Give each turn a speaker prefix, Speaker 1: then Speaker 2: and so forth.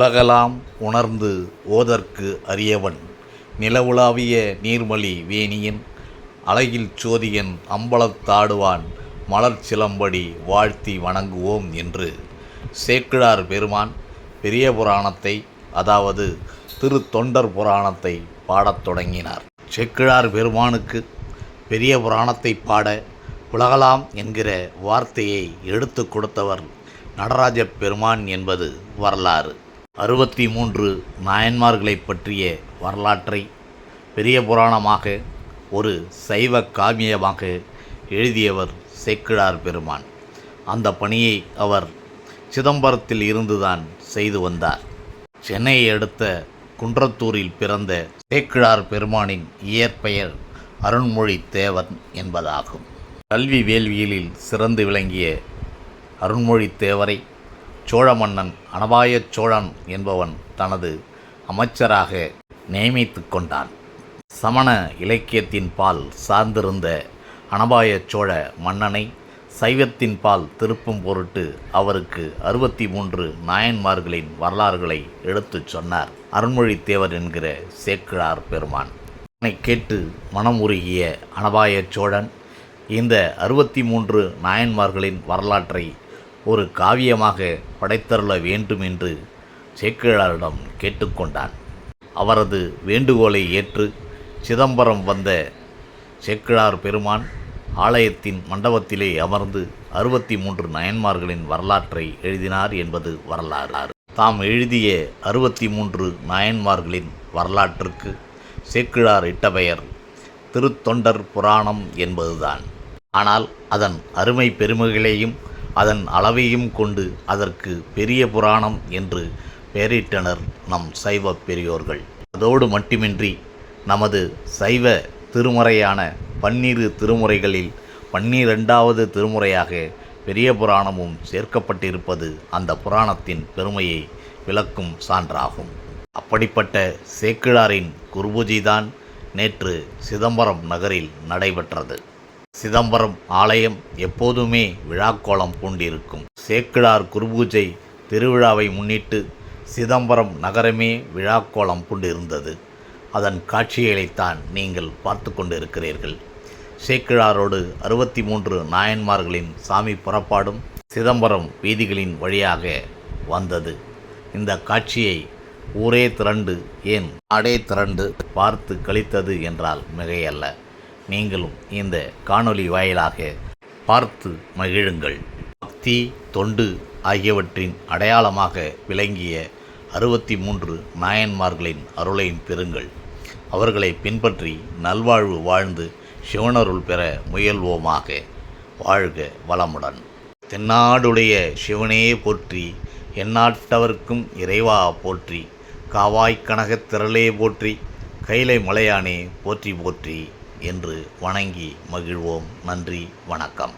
Speaker 1: உலகலாம் உணர்ந்து ஓதற்கு அரியவன் நிலவுலாவிய நீர்மலி வேணியன் அழகில் சோதியன் அம்பலத்தாடுவான் மலர் சிலம்படி வாழ்த்தி வணங்குவோம் என்று சேக்கிழார் பெருமான் பெரிய புராணத்தை அதாவது திருத்தொண்டர் புராணத்தை பாடத் தொடங்கினார். சேக்கிழார் பெருமானுக்கு பெரிய புராணத்தை பாட உலகலாம் என்கிற வார்த்தையை எடுத்து கொடுத்தவர் நடராஜ பெருமான் என்பது வரலாறு. அறுபத்தி மூன்று நாயன்மார்களைப் பற்றிய வரலாற்றை பெரிய புராணமாக ஒரு சைவ காமியமாக எழுதியவர் சேக்கிழார் பெருமான். அந்த பணியை அவர் சிதம்பரத்தில் இருந்துதான் செய்து வந்தார். சென்னையை அடுத்த குன்றத்தூரில் பிறந்த சேக்கிழார் பெருமானின் இயற்பெயர் அருண்மொழி தேவன் என்பதாகும். கல்வி வேள்வியலில் சிறந்து விளங்கிய அருண்மொழி தேவரை சோழ மன்னன் அனபாயச் சோழன் என்பவன் தனது அமைச்சராக நியமித்து கொண்டான். சமண இலக்கியத்தின் பால் சார்ந்திருந்த அனபாய சோழ மன்னனை சைவத்தின் பால் திருப்பும் பொருட்டு அவருக்கு அறுபத்தி மூன்று நாயன்மார்களின் வரலாறுகளை எடுத்துச் சொன்னார். அருண்மொழித்தேவர் என்கிற சேக்கிழார் பெருமான். அதனை கேட்டு மனம் உருகிய அனபாய சோழன் இந்த அறுபத்தி மூன்று நாயன்மார்களின் வரலாற்றை ஒரு காவியமாக படைத்தருள வேண்டும் என்று சேக்கிழாரிடம் கேட்டுக்கொண்டான். அவரது வேண்டுகோளை ஏற்று சிதம்பரம் வந்த சேக்கிழார் பெருமான் ஆலயத்தின் மண்டபத்திலே அமர்ந்து அறுபத்தி மூன்று நயன்மார்களின் வரலாற்றை எழுதினார் என்பது வரலாறு தாம் எழுதிய அறுபத்தி மூன்று நாயன்மார்களின் வரலாற்றுக்கு சேக்கிழார் இட்ட பெயர் திருத்தொண்டர் புராணம் என்பதுதான். ஆனால் அதன் அருமை பெருமைகளையும் அதன் அளவையும் கொண்டு அதற்கு பெரிய புராணம் என்று பெயரிட்டனர் நம் சைவ பெரியோர்கள். அதோடு மட்டுமின்றி நமது சைவ திருமுறையான பன்னிரு திருமுறைகளில் பன்னிரெண்டாவது திருமுறையாக பெரிய புராணமும் சேர்க்கப்பட்டிருப்பது அந்த புராணத்தின் பெருமையை விளக்கும் சான்றாகும். அப்படிப்பட்ட சேக்கிழாரின் குருபூஜைதான் நேற்று சிதம்பரம் நகரில் நடைபெற்றது. சிதம்பரம் ஆலயம் எப்போதுமே விழாக்கோலம் பூண்டிருக்கும். சேக்கிழார் குருபூஜை திருவிழாவை முன்னிட்டு சிதம்பரம் நகரமே விழாக்கோலம் பூண்டிருந்தது. அதன் காட்சிகளைத்தான் நீங்கள் பார்த்து கொண்டிருக்கிறீர்கள். சேக்கிழாரோடு அறுபத்தி மூன்று நாயன்மார்களின் சாமி புறப்பாடும் சிதம்பரம் வீதிகளின் வழியாக வந்தது. இந்த காட்சியை ஊரே திரண்டு ஏன் நாடே திரண்டு பார்த்து கழித்தது என்றால் மிகையல்ல. நீங்களும் இந்த காணொளி வாயிலாக பார்த்து மகிழுங்கள். பக்தி தொண்டு ஆகியவற்றின் அடையாளமாக விளங்கிய அறுபத்தி மூன்று நாயன்மார்களின் அருளையும் பெறுங்கள். அவர்களை பின்பற்றி நல்வாழ்வு வாழ்ந்து சிவனருள் பெற முயல்வோமாக. வாழ்க வளமுடன். தென்னாடுடைய சிவனே போற்றி எந்நாட்டவர்க்கும் இறைவா போற்றி காவாய் கனகத் திரளே போற்றி கைலை மலையானே போற்றி போற்றி. என்று வணங்கி மகிழ்வோம். நன்றி வணக்கம்.